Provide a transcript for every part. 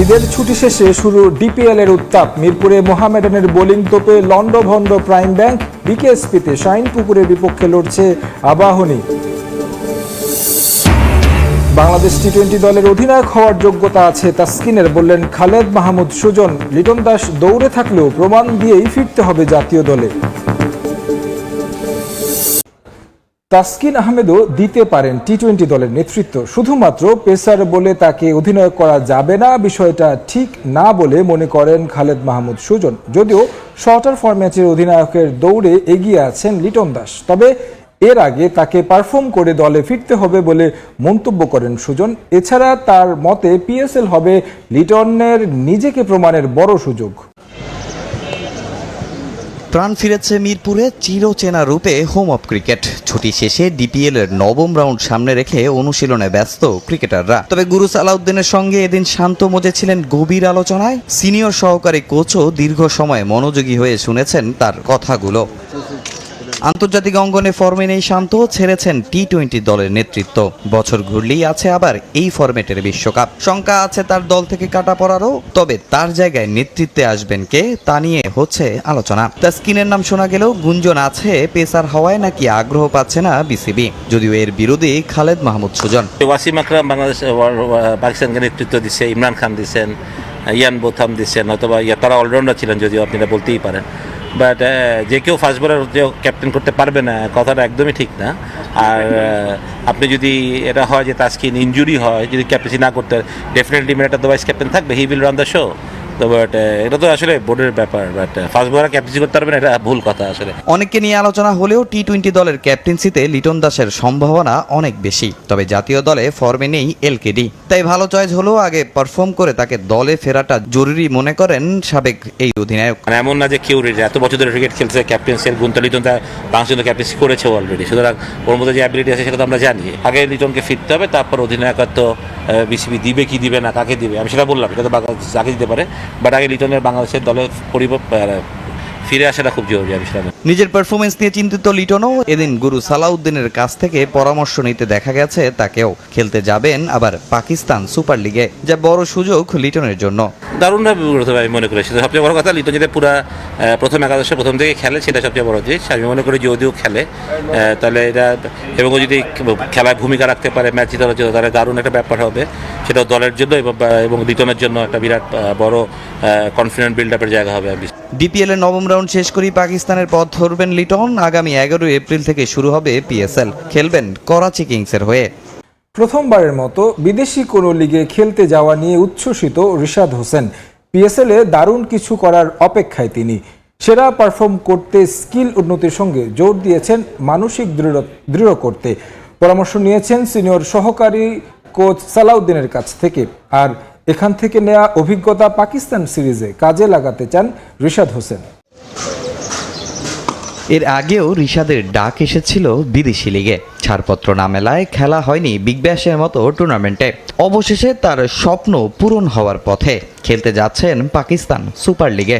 ঈদের ছুটি শেষে শুরু ডিপিএল এর উত্তাপ। মিরপুরে মোহামেডানের বোলিং তোপে লন্ডভন্ড প্রাইম ব্যাংক, বিকেএসপিতে শাইন পুকুরের বিপক্ষে লড়ছে আবাহনী। বাংলাদেশ টি টোয়েন্টি দলের অধিনায়ক হওয়ার যোগ্যতা আছে তাসকিনের, বললেন খালেদ মাহমুদ সুজন। লিটন দাস দৌড়ে থাকলেও প্রমাণ দিয়েই ফিরতে হবে জাতীয় দলে। তাসকিন আহমেদও দিতে পারেন টি টোয়েন্টি দলের নেতৃত্ব। শুধুমাত্র পেসার বলে তাকে অধিনায়ক করা যাবে না, বিষয়টা ঠিক না বলে মনে করেন খালেদ মাহমুদ সুজন। যদিও শর্টার ফরম্যাটের অধিনায়কের দৌড়ে এগিয়ে আছেন লিটন দাস। তবে এর আগে তাকে পারফর্ম করে দলে ফিরতে হবে বলে মন্তব্য করেন সুজন। এছাড়া তার মতে, পিএসএল হবে লিটনের নিজেকে প্রমাণের বড় সুযোগ। প্রাণ ফিরেছে মিরপুরে চিরচেনা রূপে হোম অফ ক্রিকেট। ছুটি শেষে ডিপিএল এর নবম রাউন্ড সামনে রেখে অনুশীলনে ব্যস্ত ক্রিকেটাররা। তবে গুরু সালাউদ্দিনের সঙ্গে এদিন শান্ত মজেছিলেন গভীর আলোচনায়। সিনিয়র সহকারী কোচও দীর্ঘ সময় মনোযোগী হয়ে শুনেছেন তার কথাগুলো। আন্তর্জাতিক অঙ্গনে ফর্মে নেই শান্ত, ছেড়েছেন টি টোয়েন্টি দলের নেতৃত্ব। বছর ঘুরলেই আছে আবার এই ফরম্যাটের বিশ্বকাপ। শঙ্কা আছে তার দল থেকে কাটা পড়ারও, তবে তার জায়গায় নেতৃত্বে আসবেন কে, তা নিয়ে হচ্ছে আলোচনা। তাস্কিনের নাম শোনা গেলেও গুঞ্জন আছে, পেসার হওয়ায় নাকি আগ্রহ পাচ্ছে না বিসিবি। যদিও এর বিরোধী খালেদ মাহমুদ সুজন। ওয়াসিম আকরাম বাংলাদেশ পাকিস্তানকে নেতৃত্ব দিচ্ছে ইমরান খান দিচ্ছেন ইয়ান বোথাম দিচ্ছেন অথবা তারা অলরাউন্ডার ছিলেন যদিও, আপনি এটা বলতেই পারেন। বাট যে কেউ ফার্স্ট বলার যে ক্যাপ্টেন করতে পারবে না, কথাটা একদমই ঠিক না। আর আপনি যদি এটা হয় যে তাস্কিন ইঞ্জুরি হয়, যদি ক্যাপ্টেন্সি না করতে ডেফিনেটলি মেয়েটা তো ভাইস ক্যাপ্টেন থাকবে he will run the show তো বাট এটা তো আসলে বোর্ডের ব্যাপার বাট ফার্স্ট বলার ক্যাপ্টেন্সি করতে পারবে না এটা ভুল কথা আসলে। অনেককে নিয়ে আলোচনা হলেও টি টোয়েন্টি দলের ক্যাপ্টেন্সিতে লিটন দাসের সম্ভাবনা অনেক বেশি। তবে জাতীয় দলে ফর্মে নেই এলকেডি তাই ভালো চয়েস হলেও আগে পারফর্ম করে তাকে দলে ফেরাটা জরুরি মনে করেন সাবেক এই অধিনায়ক। মানে এমন না যে কেউ এত বছর ধরে ক্রিকেট খেলছে ক্যাপ্টেন্সির গুণটা লিটন তা বাংলাদেশ ক্যাপ্টেন্সি করেছে অলরেডি সুতরাং ওর মধ্যে যে অ্যাবিলিটি আছে সেটা তো আমরা জানি। আগে লিটনকে ফিরতে হবে তারপর অধিনায়কত্ব বিসিবি দিবে কি দিবে না কাকে দিবে? আমি সেটা বললাম এটা তো যাকে দিতে পারে? বাট আগে লিটনের বাংলাদেশের দলের পরিব ফিরে আসাটা খুব জরুরি আমি সেটা নিজের পারফরমেন্স নিয়ে চিন্তিত লিটনও এদিন গুরু সালাউদ্দিনের কাছ থেকে পরামর্শ নিতে দেখা গেছে তাকেও খেলতে যাবেন আবার পাকিস্তান সুপার লিগে। যা বড় সুযোগ লিটনের জন্য। দারুণভাবে আমি মনে করি। সেটা সবচেয়ে বড় কথা লিটন যেটা পুরা প্রথম একাদশে প্রথম থেকে খেলে সেটা সবচেয়ে বড় জিনিস। আমি মনে করি যদিও খেলে তাহলে এটা এবং যদি খেলায় ভূমিকা রাখতে পারে ম্যাচ জেতানোর জন্য তাহলে দারুণ একটা ব্যাপার হবে। সেটা দলের জন্য এবং এবং লিটনের জন্য একটা বিরাট বড় কনফিডেন্ট বিল্ড আপের জায়গা হবে আমি ডিপিএল এর নবম রাউন্ড শেষ করেই পাকিস্তানের পথ ধরবেন লিটন। আগামী এগারোই এপ্রিল থেকে শুরু হবে পিএসএল। খেলবেন করাচি কিংসের হয়ে। প্রথমবারের মতো বিদেশি কোনো লিগে খেলতে যাওয়া নিয়ে উচ্ছ্বসিত রিশাদ হোসেন। পিএসএল দারুণ কিছু করার অপেক্ষায় তিনি। সেরা পারফর্ম করতে স্কিল উন্নতির সঙ্গে জোর দিয়েছেন মানসিক দৃঢ় দৃঢ় করতে। পরামর্শ নিয়েছেন সিনিয়র সহকারী কোচ সালাউদ্দিনের কাছ থেকে। আর এখান থেকে নেয়া অভিজ্ঞতা পাকিস্তান সিরিজে কাজে লাগাতে চান রিশাদ হোসেন। এর আগেও রিশাদের ডাক এসেছিল বিদেশি লিগে। ছাড়পত্র না মেলায় খেলা হয়নি বিগ ব্যাশের মতো টুর্নামেন্টে। অবশেষে তার স্বপ্ন পূরণ হওয়ার পথে খেলতে যাচ্ছেন পাকিস্তান সুপার লিগে।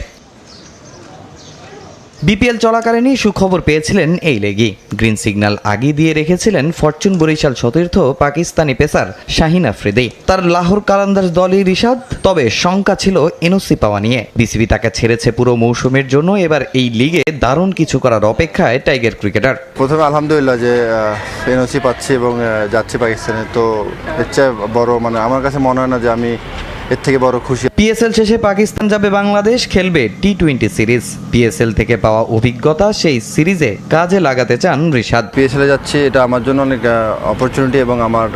বিপিএল চলাকালীনই সুখবর পেয়েছিলেন এই লেগি। গ্রিন সিগন্যাল আগে দিয়ে রেখেছিলেন ফরচুন বরিশাল সতীর্থ পাকিস্তানি পেসার শাহিন আফ্রিদি। তার লাহোর কালান্দার দলই রিশাদ, তবে শঙ্কা ছিল এনওসি পাওয়া নিয়ে। বিসিবি তাকে ছেড়েছে পুরো মৌসুমের জন্য, এবার এই লিগে দারুণ কিছু করার অপেক্ষায় টাইগার ক্রিকেটার। প্রথমে আলহামদুলিল্লাহ যে এনওসি পাচ্ছি এবং যাচ্ছি পাকিস্তানে, তো এর বড় মানে আমার কাছে মনে হয় না যে আমি এর থেকে বড় খুশি। পিএসএল শেষে পাকিস্তান যাবে বাংলাদেশ খেলবে টি টোয়েন্টি সিরিজ পিএসএল থেকে পাওয়া অভিজ্ঞতা সেই সিরিজে কাজে লাগাতে চান রিশাদ। পিএসএলে যাচ্ছি এটা আমার জন্য অনেক অপরচুনিটি এবং আমার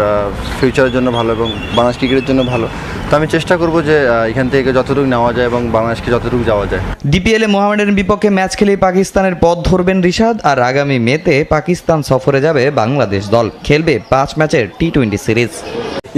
ফিউচারের জন্য ভালো এবং বাংলাদেশ ক্রিকেটের জন্য ভালো। তো আমি চেষ্টা করব যে এখান থেকে যতটুকু নেওয়া যায় এবং বাংলাদেশকে যতটুকু যাওয়া যায়। ডিপিএল এ মোহামেডানের বিপক্ষে ম্যাচ খেলে পাকিস্তানের পথ ধরবেন রিশাদ আর আগামী মেতে পাকিস্তান সফরে যাবে বাংলাদেশ দল। খেলবে পাঁচ ম্যাচের টি টোয়েন্টি সিরিজ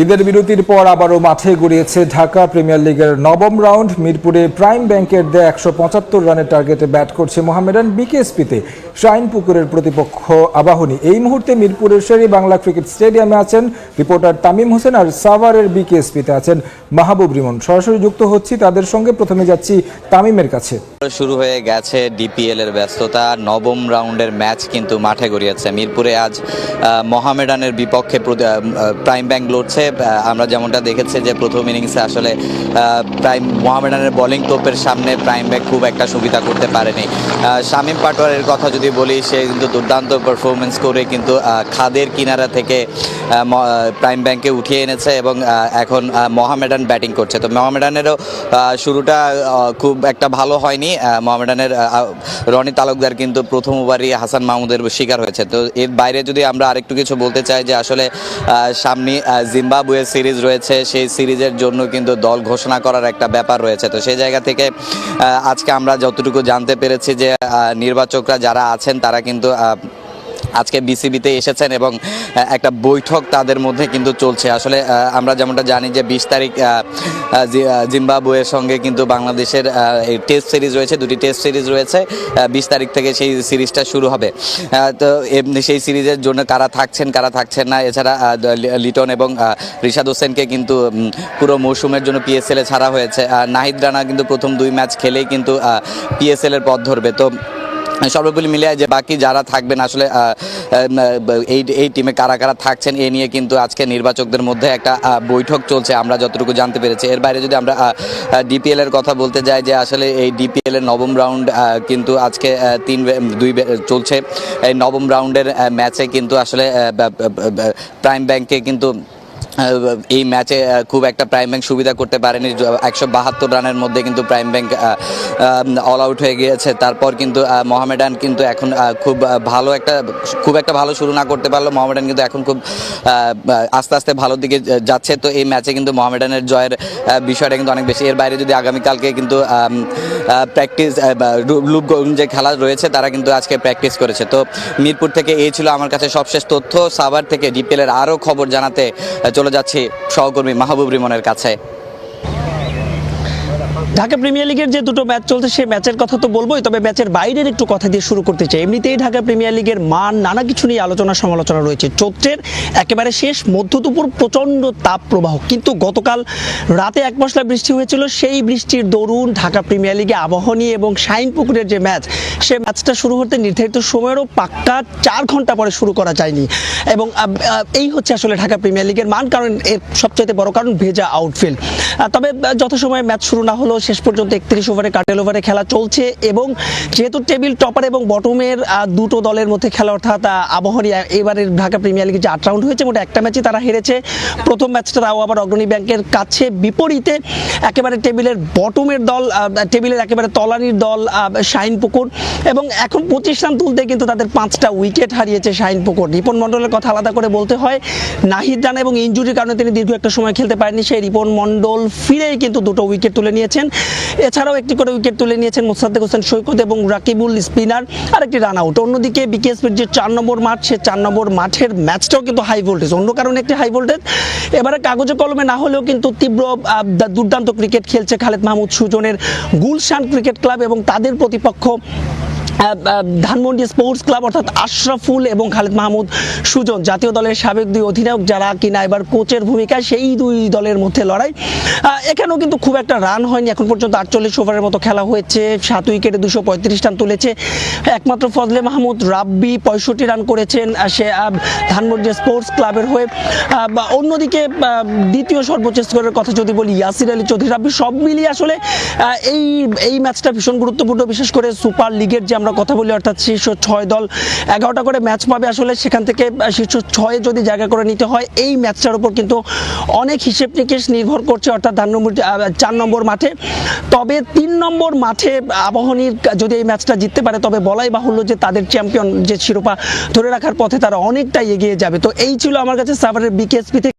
ঈদের বিরতির পর আবারও মাঠে গড়িয়েছে ঢাকা প্রিমিয়ার লিগের নবম রাউন্ড, মিরপুরে প্রাইম ব্যাংকের দেয়া একশো পঁচাত্তর রানের টার্গেটে ব্যাট করছে মোহামেডান বিকেএসপিতে। শাইনপুকুরের প্রতিপক্ষ আবাহনী। এই মুহূর্তে মিরপুরের শেরি বাংলা ক্রিকেট স্টেডিয়ামে আছেন রিপোর্টার তামিম হোসেন আর সাভারের বিকেএসপিতে আছেন মাহবুব রিমন। সরাসরি যুক্ত হচ্ছি তাদের সঙ্গে। প্রথমে যাচ্ছি তামিমের কাছে। শুরু হয়ে গেছে ডিপিএল এর ব্যস্ততা। নবম রাউন্ডের ম্যাচ কিন্তু মাঠে গড়িয়েছে। মিরপুরে আজ মোহামেডানের বিপক্ষে প্রাইম ব্যাংক লড়ছে। আমরা যেমনটা দেখেছি যে প্রথম ইনিংসে আসলে আহ, প্রাইম মোহামেডানের বোলিং তোপের সামনে প্রাইম ব্যাক খুব একটা সুবিধা করতে পারেনি। শামিম পাটোয়ারের কথা যদি বলি সে কিন্তু দুর্দান্ত পারফরমেন্স করে কিন্তু খাদের কিনারা থেকে প্রাইম ব্যাংকে উঠিয়ে এনেছে এবং এখন মোহামেডান ব্যাটিং করছে। তো মোহামেডানেরও শুরুটা খুব একটা ভালো হয়নি। মোহামেডানের রনি তালুকদার কিন্তু প্রথম ওভারই হাসান মাহমুদের শিকার হয়েছে। তো এর বাইরে যদি আমরা আরেকটু কিছু বলতে চাই যে আসলে সামনে জিম্বাবুয়ের সিরিজ রয়েছে, সেই সিরিজের জন্য কিন্তু দল ঘোষণা করার একটা ব্যাপার রয়েছে। তো সেই জায়গা থেকে আজকে আমরা যতটুকু জানতে পেরেছি যে নির্বাচকরা যারা আছেন, তারা কিন্তু আজকে বিসিবিতে এসেছেন এবং একটা বৈঠক তাদের মধ্যে কিন্তু চলছে। আসলে আমরা যেমনটা জানি যে বিশ তারিখ জিম্বাবুয়ের সঙ্গে কিন্তু বাংলাদেশের টেস্ট সিরিজ রয়েছে, দুটি টেস্ট সিরিজ রয়েছে বিশ তারিখ থেকে সেই সিরিজটা শুরু হবে। তো এমনি সেই সিরিজের জন্য কারা থাকছেন কারা থাকছেন না, এছাড়া লিটন এবং রিশাদ হোসেনকে কিন্তু পুরো মৌসুমের জন্য পিএসএল এ ছাড়া হয়েছে। নাহিদ রানা কিন্তু প্রথম দুই ম্যাচ খেলেই কিন্তু পিএসএল এর পথ ধরবে। তো সর্বোপরি মিলে যে বাকি যারা থাকবেন আসলে এই এই টিমে কারা কারা থাকছেন এ নিয়ে কিন্তু আজকে নির্বাচকদের মধ্যে একটা বৈঠক চলছে, আমরা যতটুকু জানতে পেরেছি। এর বাইরে যদি আমরা ডিপিএল এর কথা বলতে যাই যে আসলে এই ডিপিএল এর নবম রাউন্ড কিন্তু আজকে তিন দুই চলছে। এই নবম রাউন্ডের ম্যাচে কিন্তু আসলে প্রাইম ব্যাংকে কিন্তু এই ম্যাচে খুব একটা প্রাইম ব্যাংক সুবিধা করতে পারেনি। একশো বাহাত্তর রানের মধ্যে কিন্তু প্রাইম ব্যাংক অল আউট হয়ে গিয়েছে। তারপর কিন্তু মোহামেডান কিন্তু এখন খুব ভালো একটা খুব একটা ভালো শুরু না করতে পারল মোহামেডান কিন্তু এখন খুব আস্তে আস্তে ভালোর দিকে যাচ্ছে। তো এই ম্যাচে কিন্তু মোহামেডানের জয়ের বিষয়টা কিন্তু অনেক বেশি। এর বাইরে যদি আগামীকালকে কিন্তু প্র্যাকটিস লুপগঞ্জ যে খেলা রয়েছে তারা কিন্তু আজকে প্র্যাকটিস করেছে। তো মিরপুর থেকে এই ছিল আমার কাছে সবশেষ তথ্য। সাভার থেকে ডিপিএলের আরও খবর জানাতে আহ, চলে যাচ্ছি সহকর্মী মাহবুব রিমনের কাছে। ঢাকা প্রিমিয়ার লিগের যে দুটো ম্যাচ চলছে সেই ম্যাচের কথা তো বলবোই, তবে ম্যাচের বাইরের একটু কথা দিয়ে শুরু করতে চাই। এমনিতেই ঢাকা প্রিমিয়ার লিগের মান, নানা কিছু নিয়ে আলোচনা সমালোচনা রয়েছে। চৈত্রের একেবারে শেষ, মধ্য দুপুর প্রচণ্ড তাপ প্রবাহ কিন্তু গতকাল রাতে এক মশলা বৃষ্টি হয়েছিল, সেই বৃষ্টির দরুন ঢাকা প্রিমিয়ার লিগে আবাহনী এবং শাইন পুকুরের যে ম্যাচ, সে ম্যাচটা শুরু হতে নির্ধারিত সময়েরও পাক্কা চার ঘণ্টা পরে শুরু করা যায়নি। এবং এই হচ্ছে আসলে ঢাকা প্রিমিয়ার লিগের মান, কারণ এর সবচেয়ে বড় কারণ ভেজা আউটফিল্ড তবে যথাসময়ে ম্যাচ শুরু না হলেও শেষ পর্যন্ত একত্রিশ ওভারে কাটেল ওভারে খেলা চলছে এবং যেহেতু টেবিল টপার এবং বটমের দুটো দলের মধ্যে খেলা অর্থাৎ আহ, এবারের ঢাকা প্রিমিয়ার লিগে যে আট রাউন্ড হয়েছে মোট একটা ম্যাচে তারা হেরেছে। প্রথম ম্যাচটা তাও আবার অগ্রণী ব্যাংকের কাছে। বিপরীতে একেবারে টেবিলের বটমের দল টেবিলের একেবারে তলানির দল শাহিনপুকুর এবং এখন পঁচিশ রান তুলতে কিন্তু তাদের পাঁচটা উইকেট হারিয়েছে শাহিনপুকুর রিপন মণ্ডলের কথা আলাদা করে বলতে হয় নাহিদ রানা এবং ইঞ্জুরির কারণে তিনি দীর্ঘ একটা সময় খেলতে পারেননি। সেই রিপন মণ্ডল ফিরেই কিন্তু দুটো উইকেট তুলে নিয়েছেন। এছাড়াও একটি করে উইকেট তুলে নিয়েছেন মোসাদ্দেক হোসেন, সৈকত এবং রাকিবুল স্পিনার আর একটি রান আউট অন্যদিকে বিকেএসপির যে চার নম্বর মাঠ, সে চার নম্বর মাঠের ম্যাচটাও কিন্তু হাই ভোল্টেজ অন্য কারণে একটি হাই ভোল্টেজ এবারে কাগজে কলমে না হলেও কিন্তু তীব্র দুর্দান্ত ক্রিকেট খেলছে খালেদ মাহমুদ সুজনের গুলশান ক্রিকেট ক্লাব এবং তাদের প্রতিপক্ষ ধানমন্ডি স্পোর্টস ক্লাব অর্থাৎ আশরাফুল এবং খালেদ মাহমুদ সুজন জাতীয় দলের সাবেক দুই অধিনায়ক যারা কিনা এবার কোচের ভূমিকায় সেই দুই দলের মধ্যে লড়াই। এখানেও কিন্তু খুব একটা রান হয়নি। এখন পর্যন্ত আটচল্লিশ ওভারের মতো খেলা হয়েছে। সাত উইকেটে দুশো পঁয়ত্রিশ রান তুলেছে। একমাত্র ফজলে মাহমুদ রাব্বি পঁয়ষট্টি রান করেছেন। সে ধানমন্ডি স্পোর্টস ক্লাবের হয়ে। অন্যদিকে দ্বিতীয় সর্বোচ্চ স্কোরের কথা যদি বলি, ইয়াসির আলী চৌধুরী রাব্বি সব মিলিয়ে আসলে এই এই ম্যাচটা ভীষণ গুরুত্বপূর্ণ। বিশেষ করে সুপার লিগের যে আমরা কথা বলি, অর্থাৎ শীর্ষ ছয় দল এগারোটা করে ম্যাচ পাবে আসলে সেখান থেকে শীর্ষ ছয়ে যদি জায়গা করে নিতে হয়, এই ম্যাচটার উপর কিন্তু অনেক হিসেব নিকেশ নির্ভর করছে, অর্থাৎ ধান নম্বর চার নম্বর মাঠে। তবে তিন নম্বর মাঠে আবাহনীর যদি এই ম্যাচটা জিততে পারে, তবে বলাই বাহুল্য যে তাদের চ্যাম্পিয়ন যে শিরোপা ধরে রাখার পথে তারা অনেকটাই এগিয়ে যাবে। তো এই ছিল আমার কাছে সাভারের বিকেএসপি থেকে।